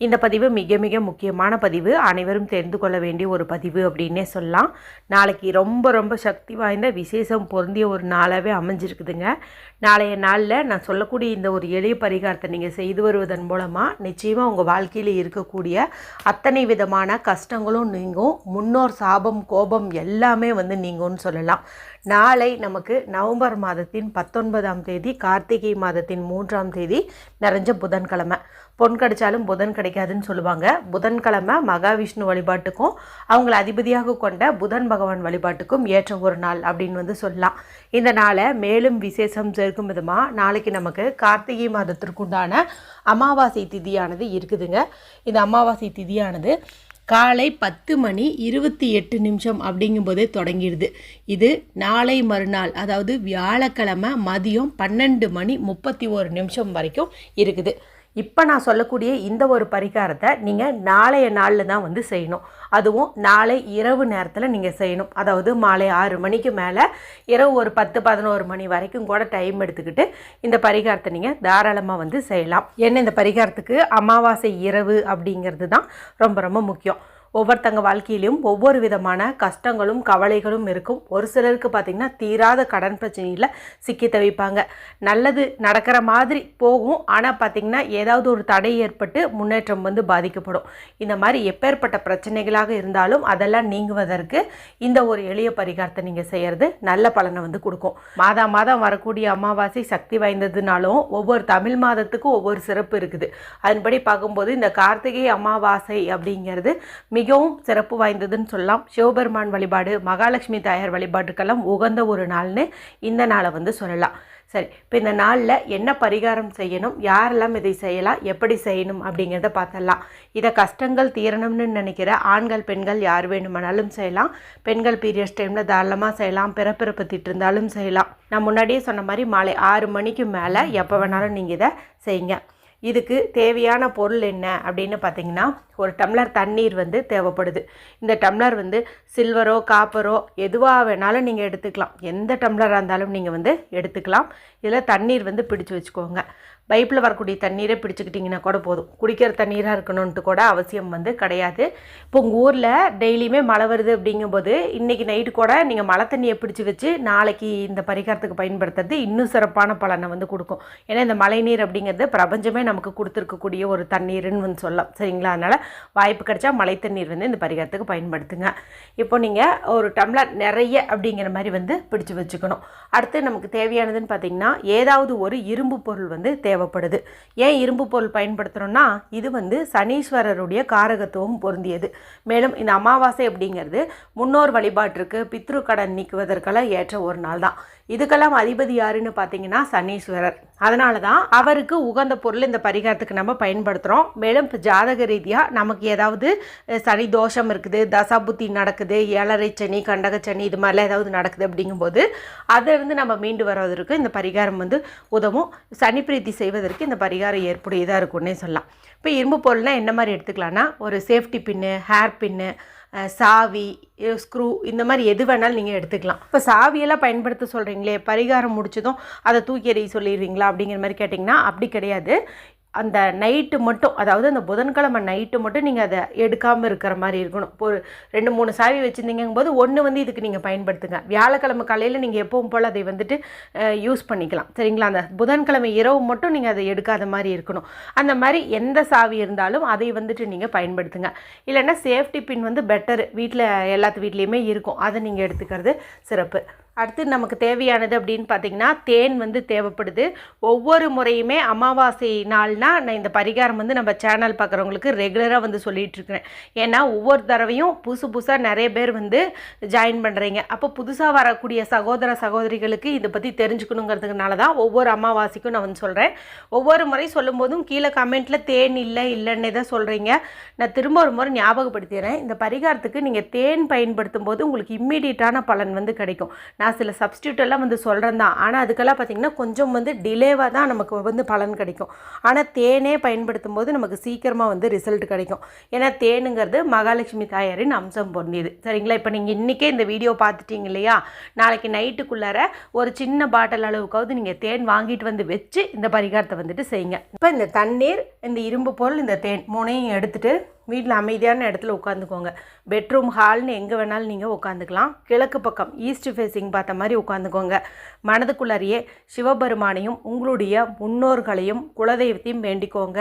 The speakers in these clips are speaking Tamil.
இந்த பதிவு மிக மிக முக்கியமான பதிவு. அனைவரும் தெரிந்து கொள்ள வேண்டிய ஒரு பதிவு அப்படின்னே சொல்லலாம். நாளைக்கு ரொம்ப ரொம்ப சக்தி வாய்ந்த விசேஷம் பொருந்திய ஒரு நாளாகவே அமைஞ்சிருக்குதுங்க. நாளைய நாளில் நான் சொல்லக்கூடிய இந்த ஒரு எளிய பரிகாரத்தை நீங்கள் செய்து வருவதன் மூலமாக நிச்சயமாக உங்கள் வாழ்க்கையில் இருக்கக்கூடிய அத்தனை விதமான கஷ்டங்களும் நீங்கும். முன்னோர் சாபம் கோபம் எல்லாமே வந்து நீங்கும்னு சொல்லலாம். நாளை நமக்கு நவம்பர் மாதத்தின் பத்தொன்பதாம் தேதி கார்த்திகை மாதத்தின் மூன்றாம் தேதி நிறைஞ்ச புதன்கிழமை. பொன் கிடைச்சாலும் புதன் கிடைக்காதுன்னு சொல்லுவாங்க. புதன்கிழமை மகாவிஷ்ணு வழிபாட்டுக்கும் அவங்கள அதிபதியாக கொண்ட புதன் பகவான் வழிபாட்டுக்கும் ஏற்ற ஒரு நாள் அப்படின்னு வந்து சொல்லலாம். இந்த நாளை மேலும் விசேஷம் சேர்க்கும் விதமாக நாளைக்கு நமக்கு கார்த்திகை மாதத்திற்குண்டான அமாவாசை திதியானது இருக்குதுங்க. இந்த அமாவாசை திதியானது காலை பத்து மணி இருபத்தி எட்டு நிமிஷம் அப்படிங்கும்போதே தொடங்கிடுது. இது நாளை மறுநாள் அதாவது வியாழக்கிழமை மதியம் பன்னெண்டு மணி முப்பத்தி ஒரு நிமிஷம் வரைக்கும் இருக்குது. இப்போ நான் சொல்லக்கூடிய இந்த ஒரு பரிகாரத்தை நீங்கள் நாளைய நாளில் தான் வந்து செய்யணும். அதுவும் நாளை இரவு நேரத்தில் நீங்கள் செய்யணும். அதாவது மாலை ஆறு மணிக்கு மேலே இரவு ஒரு பத்து பதினோரு மணி வரைக்கும் கூட டைம் எடுத்துக்கிட்டு இந்த பரிகாரத்தை நீங்கள் தாராளமாக வந்து செய்யலாம். ஏன்னா இந்த பரிகாரத்துக்கு அமாவாசை இரவு அப்படிங்கிறது தான் ரொம்ப ரொம்ப முக்கியம். ஒவ்வொருத்தங்க வாழ்க்கையிலையும் ஒவ்வொரு விதமான கஷ்டங்களும் கவலைகளும் இருக்கும். ஒரு சிலருக்கு பார்த்திங்கன்னா தீராத கடன் பிரச்சனையில் சிக்கி தவிப்பாங்க. நல்லது நடக்கிற மாதிரி போகும். ஆனால் பார்த்திங்கன்னா ஏதாவது ஒரு தடை ஏற்பட்டு முன்னேற்றம் வந்து பாதிக்கப்படும். இந்த மாதிரி எப்பேற்பட்ட பிரச்சனைகளாக இருந்தாலும் அதெல்லாம் நீங்குவதற்கு இந்த ஒரு எளிய பரிகாரத்தை நீங்கள் செய்கிறது நல்ல பலனை வந்து கொடுக்கும். மாதா மாதம் வரக்கூடிய அமாவாசை சக்தி வாய்ந்ததுனாலும் ஒவ்வொரு தமிழ் மாதத்துக்கும் ஒவ்வொரு சிறப்பு இருக்குது. அதன்படி பார்க்கும்போது இந்த கார்த்திகை அமாவாசை அப்படிங்கிறது மிகவும் சிறப்பு வாய்ந்ததுன்னு சொல்லலாம். சிவபெருமான் வழிபாடு மகாலட்சுமி தாயார் வழிபாட்டுக்கெல்லாம் உகந்த ஒரு நாள்னு இந்த நாளை வந்து சொல்லலாம். சரி இப்போ இந்த நாளில் என்ன பரிகாரம் செய்யணும் யாரெல்லாம் இதை செய்யலாம் எப்படி செய்யணும் அப்படிங்கிறத பார்த்துடலாம். இதை கஷ்டங்கள் தீரணும்னு நினைக்கிற ஆண்கள் பெண்கள் யார் வேணுமானாலும் செய்யலாம். பெண்கள் பீரியட்ஸ் டைமில் தாராளமாக செய்யலாம். பிறப்பிறப்பு திட்டிருந்தாலும் செய்யலாம். நான் முன்னாடியே சொன்ன மாதிரி மாலை ஆறு மணிக்கு மேலே எப்போ வேணாலும் நீங்கள் இதை செய்யுங்க. இதுக்கு தேவையான பொருள் என்ன அப்படின்னு பார்த்தீங்கன்னா ஒரு டம்ளர் தண்ணீர் வந்து தேவைப்படுது. இந்த டம்ளர் வந்து சில்வரோ காப்பரோ எதுவாக வேணாலும் நீங்கள் எடுத்துக்கலாம். எந்த டம்ளராக இருந்தாலும் நீங்கள் வந்து எடுத்துக்கலாம். இதில் தண்ணீர் வந்து பிடிச்சு வச்சுக்கோங்க. பைப்பில் வரக்கூடிய தண்ணீரை பிடிச்சிக்கிட்டிங்கன்னா கூட போதும். குடிக்கிற தண்ணீராக இருக்கணுன்ட்டு கூட அவசியம் வந்து கிடையாது. இப்போ உங்கள் ஊரில் டெய்லியுமே மழை வருது அப்படிங்கும்போது இன்றைக்கி நைட்டு கூட நீங்கள் மழை தண்ணியை பிடிச்சி வச்சு நாளைக்கு இந்த பரிகாரத்துக்கு பயன்படுத்துறது இன்னும் சிறப்பான பலனை வந்து கொடுக்கும். ஏன்னா இந்த மழை நீர் அப்படிங்கிறது பிரபஞ்சமே நமக்கு கொடுத்துருக்கக்கூடிய ஒரு தண்ணீர்னு வந்து சொல்லலாம். சரிங்களா? அதனால் வாய்ப்பு கிடைச்சா மழை தண்ணீர் வந்து இந்த பரிகாரத்துக்கு பயன்படுத்துங்க. இப்போ நீங்கள் ஒரு டம்ளர் நிறைய அப்படிங்கிற மாதிரி வந்து பிடிச்சு வச்சுக்கணும். அடுத்து நமக்கு தேவையானதுன்னு பார்த்தீங்கன்னா ஏதாவது ஒரு இரும்பு பொருள் வந்து தேவை தேவைப்படுது. ஏன் இரும்பு பொருள் பயன்படுத்துகிறோன்னா இது வந்து சனீஸ்வரருடைய காரகத்துவம் பொருந்தியது. மேலும் இந்த அமாவாசை அப்படிங்கிறது முன்னோர் வழிபாட்டிற்கு பித்ரு கடன் நீக்குவதற்கெல்லாம் ஏற்ற ஒரு நாள் தான். இதுக்கெல்லாம் அதிபதி யாருன்னு பார்த்தீங்கன்னா சனீஸ்வரர். அதனால தான் அவருக்கு உகந்த பொருள் இந்த பரிகாரத்துக்கு நம்ம பயன்படுத்துகிறோம் மேலும் இப்போ ஜாதக ரீதியாக நமக்கு ஏதாவது சனி தோஷம் இருக்குது தசாபுத்தி நடக்குது ஏழரை சனி கண்டக சனி இது மாதிரிலாம் ஏதாவது நடக்குது அப்படிங்கும்போது அதிலிருந்து நம்ம மீண்டு வர்றதற்கு இந்த பரிகாரம் வந்து உதவும். சனி பிரீத்தி செய்வதற்கு இந்த பரிகாரம் ஏற்புடையதாக இருக்கும்னே சொல்லலாம். இப்போ இரும்பு பொருள்னால் என்ன மாதிரி எடுத்துக்கலான்னா ஒரு சேஃப்டி பின்னு ஹேர் பின்னு சாவி ஸ்க்ரூ இந்த மாதிரி எது வேணாலும் நீங்கள் எடுத்துக்கலாம். இப்போ சாவியெல்லாம் பயன்படுத்த சொல்கிறீங்களே பரிகாரம் முடிச்சதும் அதை தூக்கி எறிய சொல்லிடுறீங்களா அப்படிங்கிற மாதிரி கேட்டிங்கன்னா அப்படி கிடையாது. அந்த நைட்டு மட்டும் அதாவது அந்த புதன்கிழமை நைட்டு மட்டும் நீங்கள் அதை எடுக்காமல் இருக்கிற மாதிரி இருக்கணும். இப்போ ஒரு ரெண்டு மூணு சாவி வச்சுருந்தீங்கும் போது ஒன்று வந்து இதுக்கு நீங்கள் பயன்படுத்துங்க. வியாழக்கிழமை காலையில் நீங்கள் எப்பவும் போல் அதை வந்துட்டு யூஸ் பண்ணிக்கலாம். சரிங்களா? அந்த புதன்கிழமை இரவு மட்டும் நீங்கள் அதை எடுக்காத மாதிரி இருக்கணும். அந்த மாதிரி எந்த சாவி இருந்தாலும் அதை வந்துட்டு நீங்கள் பயன்படுத்துங்க. இல்லைன்னா சேஃப்டி பின் வந்து பெட்டர் வீட்டில் எல்லாத்து வீட்லேயுமே இருக்கும். அதை நீங்கள் எடுத்துக்கிறது சிறப்பு. அடுத்து நமக்கு தேவையானது அப்படின்னு பார்த்தீங்கன்னா தேன் வந்து தேவைப்படுது. ஒவ்வொரு முறையுமே அமாவாசை நாள்னா நான் இந்த பரிகாரம் வந்து நம்ம சேனல் பார்க்குறவங்களுக்கு ரெகுலராக வந்து சொல்லிகிட்ருக்கிறேன். ஏன்னா ஒவ்வொரு தடவையும் புதுசு புதுசாக நிறைய பேர் வந்து ஜாயின் பண்ணுறீங்க அப்போ புதுசாக வரக்கூடிய சகோதர சகோதரிகளுக்கு இதை பற்றி தெரிஞ்சுக்கணுங்கிறதுனால தான் ஒவ்வொரு அமாவாசைக்கும் நான் வந்து சொல்கிறேன் ஒவ்வொரு முறை சொல்லும்போதும் கீழே கமெண்ட்டில் தேன் இல்லை இல்லைன்னே தான் சொல்கிறீங்க நான் திரும்ப ஒரு முறை ஞாபகப்படுத்திடுறேன். இந்த பரிகாரத்துக்கு நீங்கள் தேன் பயன்படுத்தும் போது உங்களுக்கு இம்மீடியட்டான பலன் வந்து கிடைக்கும். நான் நான் சில சப்ஸ்டியூட்டெல்லாம் வந்து சொல்கிறேன் தான். ஆனால் அதுக்கெல்லாம் பார்த்திங்கன்னா கொஞ்சம் வந்து டிலேவாக தான் நமக்கு வந்து பலன் கிடைக்கும். ஆனால் தேனே பயன்படுத்தும் போது நமக்கு சீக்கிரமாக வந்து ரிசல்ட் கிடைக்கும். ஏன்னா தேனுங்கிறது மகாலட்சுமி தாயாரின் அம்சம் பொருந்தியது. சரிங்களா? இப்போ நீங்கள் இன்றைக்கே இந்த வீடியோ பார்த்துட்டீங்க இல்லையா? நாளைக்கு நைட்டுக்குள்ளார ஒரு சின்ன பாட்டில் அளவுக்காவது நீங்கள் தேன் வாங்கிட்டு வந்து வச்சு இந்த பரிகாரத்தை வந்துட்டு செய்யுங்க. இப்போ இந்த தண்ணீர் இந்த இரும்பு பொருள் இந்த தேன் மூணையும் எடுத்துகிட்டு வீட்டில் அமைதியான இடத்துல உட்காந்துக்கோங்க. பெட்ரூம் ஹால்னு எங்கே வேணாலும் நீங்கள் உட்காந்துக்கலாம். கிழக்கு பக்கம் ஈஸ்ட் ஃபேஸிங் பார்த்த மாதிரி உட்காந்துக்கோங்க. மனதுக்குள்ளாரியே சிவபெருமானையும் உங்களுடைய முன்னோர்களையும் குலதெய்வத்தையும் வேண்டிக்கோங்க.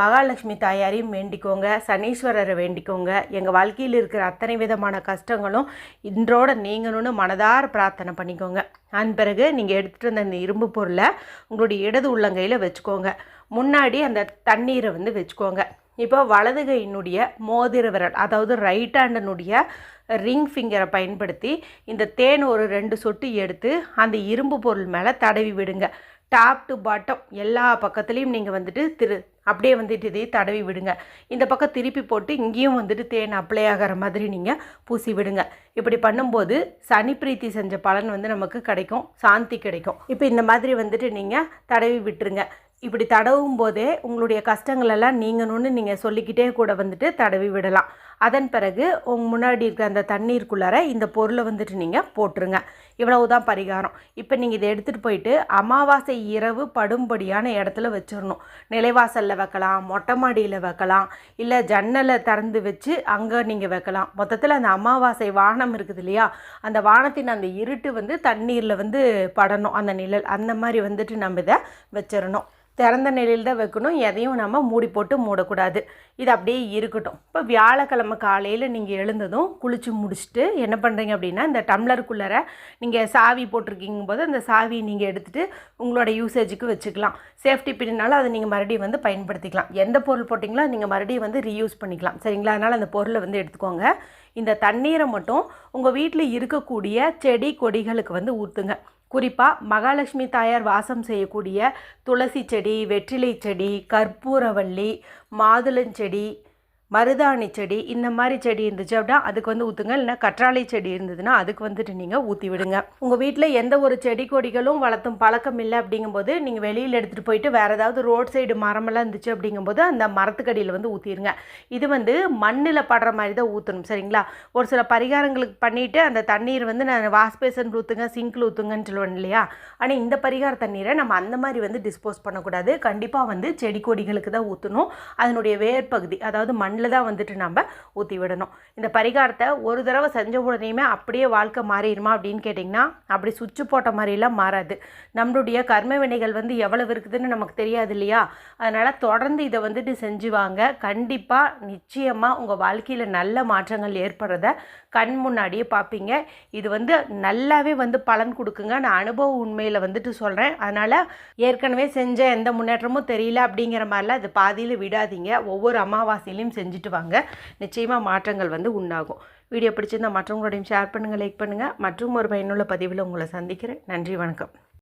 மகாலட்சுமி தாயாரையும் வேண்டிக்கோங்க. சனீஸ்வரரை வேண்டிக்கோங்க. எங்கள் வாழ்க்கையில் இருக்கிற அத்தனை விதமான கஷ்டங்களும் இன்றோட நீங்கணும்னு மனதார பிரார்த்தனை பண்ணிக்கோங்க. அதன் பிறகு நீங்கள் எடுத்துகிட்டு வந்த அந்த இரும்பு பொருளை உங்களுடைய இடது உள்ளங்கையில் வச்சுக்கோங்க. முன்னாடி அந்த தண்ணீரை வந்து வச்சுக்கோங்க. இப்போ வலது கையினுடைய மோதிர விரல் அதாவது ரைட் ஹேண்டனுடைய ரிங் ஃபிங்கரை பயன்படுத்தி இந்த தேன் ஒரு ரெண்டு சொட்டு எடுத்து அந்த இரும்பு பொருள் மேலே தடவி விடுங்க. டாப் டு பாட்டம் எல்லா பக்கத்துலேயும் நீங்கள் வந்துட்டு திரு அப்படியே வந்துட்டு இதையே தடவி விடுங்க. இந்த பக்கம் திருப்பி போட்டு இங்கேயும் வந்துட்டு தேன் அப்ளை ஆகிற மாதிரி நீங்கள் பூசி விடுங்க. இப்படி பண்ணும்போது சனி பிரீத்தி செஞ்ச பலன் வந்து நமக்கு கிடைக்கும் சாந்தி கிடைக்கும். இப்போ இந்த மாதிரி வந்துட்டு நீங்கள் தடவி விட்டுருங்க. இப்படி தடவும் போதே உங்களுடைய கஷ்டங்கள் எல்லாம் நீங்கணும்னு நீங்கள் சொல்லிக்கிட்டே கூட வந்துட்டு தடவி விடலாம். அதன் பிறகு உங்க முன்னாடி இருக்க அந்த தண்ணீருக்குள்ளார இந்த பொருளை வந்துட்டு நீங்கள் போட்டுருங்க. இவ்வளவுதான் பரிகாரம். இப்போ நீங்கள் இதை எடுத்துகிட்டு போயிட்டு அமாவாசை இரவு படும்படியான இடத்துல வச்சிடணும் நிலைவாசலில் வைக்கலாம் மொட்டை மாடியில் வைக்கலாம் இல்லை ஜன்னலை திறந்து வச்சு அங்கே நீங்கள் வைக்கலாம். மொத்தத்தில் அந்த அமாவாசை வானம் இருக்குது இல்லையா? அந்த வானத்தின் அந்த இருட்டு வந்து தண்ணீரில் வந்து படணும். அந்த நிழல் அந்த மாதிரி வந்துட்டு நம்ம இதை வச்சிடணும் திறந்த நிலையில் தான் வைக்கணும். எதையும் நம்ம மூடி போட்டு மூடக்கூடாது. இது அப்படியே இருக்கட்டும். இப்போ வியாழக்கிழமை காலையில் நீங்கள் எழுந்ததும் குளித்து முடிச்சுட்டு என்ன பண்ணுறீங்க அப்படின்னா இந்த டம்ளருக்குள்ளார நீங்கள் சாவி போட்டிருக்கீங்க போது அந்த சாவி நீங்கள் எடுத்துகிட்டு உங்களோட யூசேஜுக்கு வச்சுக்கலாம். சேஃப்டி பின்னாலும் அதை நீங்கள் மறுபடியும் வந்து பயன்படுத்திக்கலாம். எந்த பொருள் போட்டிங்களோ நீங்கள் மறுபடியும் வந்து ரீயூஸ் பண்ணிக்கலாம். சரிங்களா? அதனால் அந்த பொருளை வந்து எடுத்துக்கோங்க. இந்த தண்ணீரை மட்டும் உங்கள் வீட்டில் இருக்கக்கூடிய செடி கொடிகளுக்கு வந்து ஊற்றுங்க குறிப்பாக மகாலட்சுமி தாயார் வாசம் செய்யக்கூடிய துளசி செடி வெற்றிலை செடி கற்பூரவள்ளி மாதுளஞ்செடி மருதாணி செடி இந்த மாதிரி செடி இருந்துச்சு அப்படின்னா அதுக்கு வந்து ஊற்றுங்க இல்லைன்னா கற்றாழை செடி இருந்ததுன்னா அதுக்கு வந்துட்டு நீங்கள் ஊற்றி விடுங்க. உங்கள் வீட்டில் எந்த ஒரு செடி கொடிகளும் வளர்த்தும் பழக்கம் இல்லை அப்படிங்கும்போது நீங்கள் வெளியில் எடுத்துகிட்டு போயிட்டு வேறு ஏதாவது ரோட் சைடு மரமெல்லாம் இருந்துச்சு அப்படிங்கும்போது அந்த மரத்துக்கடியில் வந்து ஊற்றிடுங்க இது வந்து மண்ணில் படுற மாதிரி தான் ஊற்றணும் சரிங்களா? ஒரு சில பரிகாரங்களுக்கு பண்ணிவிட்டு அந்த தண்ணீர் வந்து நான் வாஷ் பேசன் ஊற்றுங்க சிங்கில் ஊற்றுங்கன்னு சொல்லுவேன் இல்லையா? ஆனால் இந்த பரிகார தண்ணீரை நம்ம அந்த மாதிரி வந்து டிஸ்போஸ் பண்ணக்கூடாது. கண்டிப்பாக வந்து செடி கொடிகளுக்கு தான் ஊற்றணும் அதனுடைய வேர் பகுதி அதாவது மண்ணில் தான் வந்துட்டு நம்ம ஊற்றி விடணும். இந்த பரிகாரத்தை ஒரு தடவை செஞ்ச உடனேயுமே அப்படியே வாழ்க்கை மாறிடுமா அப்படின்னு கேட்டிங்கன்னா அப்படி சுவிட்சு போட்ட மாதிரிலாம் மாறாது. நம்மளுடைய கர்ம வினைகள் வந்து எவ்வளவு இருக்குதுன்னு நமக்கு தெரியாது இல்லையா? அதனால் தொடர்ந்து இதை வந்துட்டு செஞ்சு வாங்க. கண்டிப்பாக நிச்சயமாக உங்கள் வாழ்க்கையில் நல்ல மாற்றங்கள் ஏற்படுறத கண் முன்னாடியே பார்ப்பீங்க. இது வந்து நல்லாவே வந்து பலன் கொடுக்குங்க. நான் அனுபவ உண்மையில் வந்துட்டு சொல்கிறேன் அதனால் ஏற்கனவே செஞ்ச எந்த முன்னேற்றமும் தெரியல அப்படிங்கிற மாதிரிலாம் இது பாதியில் விடாதீங்க. ஒவ்வொரு அமாவாசையிலையும் செஞ்சுட்டு வாங்க. நிச்சயமாக மாற்றங்கள் வந்து உண்டாகும். வீடியோ பிடிச்சிருந்தால் மற்றவங்களோடையும் ஷேர் பண்ணுங்கள் லைக் பண்ணுங்கள் மற்றும் ஒரு பயனுள்ள பதிவில் உங்களை சந்திக்கிறேன். நன்றி வணக்கம்.